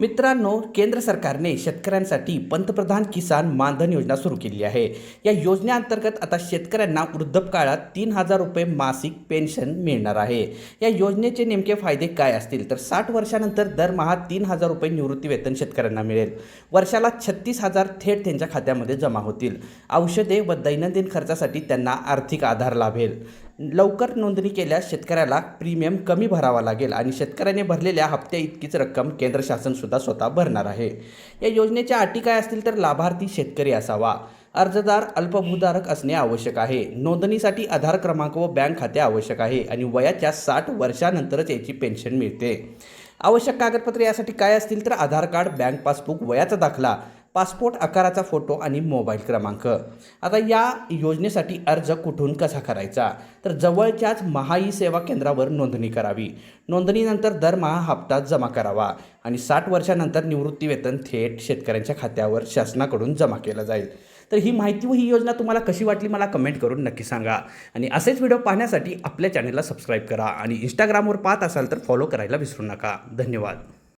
मित्रांनो केंद्र सरकारने शेतकऱ्यांसाठी पंतप्रधान किसान मानधन योजना सुरू केली आहे. या योजनेअंतर्गत आता शेतकऱ्यांना वृद्धपकाळात तीन हजार रुपये मासिक पेन्शन मिळणार आहे. या योजनेचे नेमके फायदे काय असतील? तर साठ वर्षानंतर दरमहा तीन हजार रुपये निवृत्ती वेतन शेतकऱ्यांना मिळेल. वर्षाला छत्तीस हजार थेट त्यांच्या खात्यामध्ये जमा होतील. औषधे व दैनंदिन खर्चासाठी त्यांना आर्थिक आधार लाभेल. लवकर नोंदणी केल्यास शेतकऱ्याला प्रीमियम कमी भरावा लागेल आणि शेतकऱ्याने भरलेल्या हप्त्या इतकीच रक्कम केंद्र शासनसुद्धा स्वतः भरणार आहे. या योजनेच्या अटी काय असतील तर लाभार्थी शेतकरी असावा. अर्जदार अल्पभूधारक असणे आवश्यक आहे. नोंदणीसाठी आधार क्रमांक व बँक खाते आवश्यक आहे आणि वयाच्या साठ वर्षानंतरच याची पेन्शन मिळते. आवश्यक कागदपत्रे यासाठी काय असतील तर आधार कार्ड बँक पासबुक वयाचा दाखला पासपोर्ट आकाराचा फोटो आणि मोबाईल क्रमांक. आता या योजनेसाठी अर्ज कुठून कसा करायचा? तर जवळच्याच महाई सेवा केंद्रावर नोंदणी करावी. नोंदणीनंतर दरमहा हप्ता जमा करावा आणि साठ वर्षानंतर निवृत्तीवेतन थेट शेतकऱ्यांच्या खात्यावर शासनाकडून जमा केलं जाईल. तर ही माहिती व ही योजना तुम्हाला कशी वाटली मला कमेंट करून नक्की सांगा. आणि असेच व्हिडिओ पाहण्यासाठी आपल्या चॅनलला सबस्क्राईब करा आणि इंस्टाग्रामवर पाहत असाल तर फॉलो करायला विसरू नका. धन्यवाद.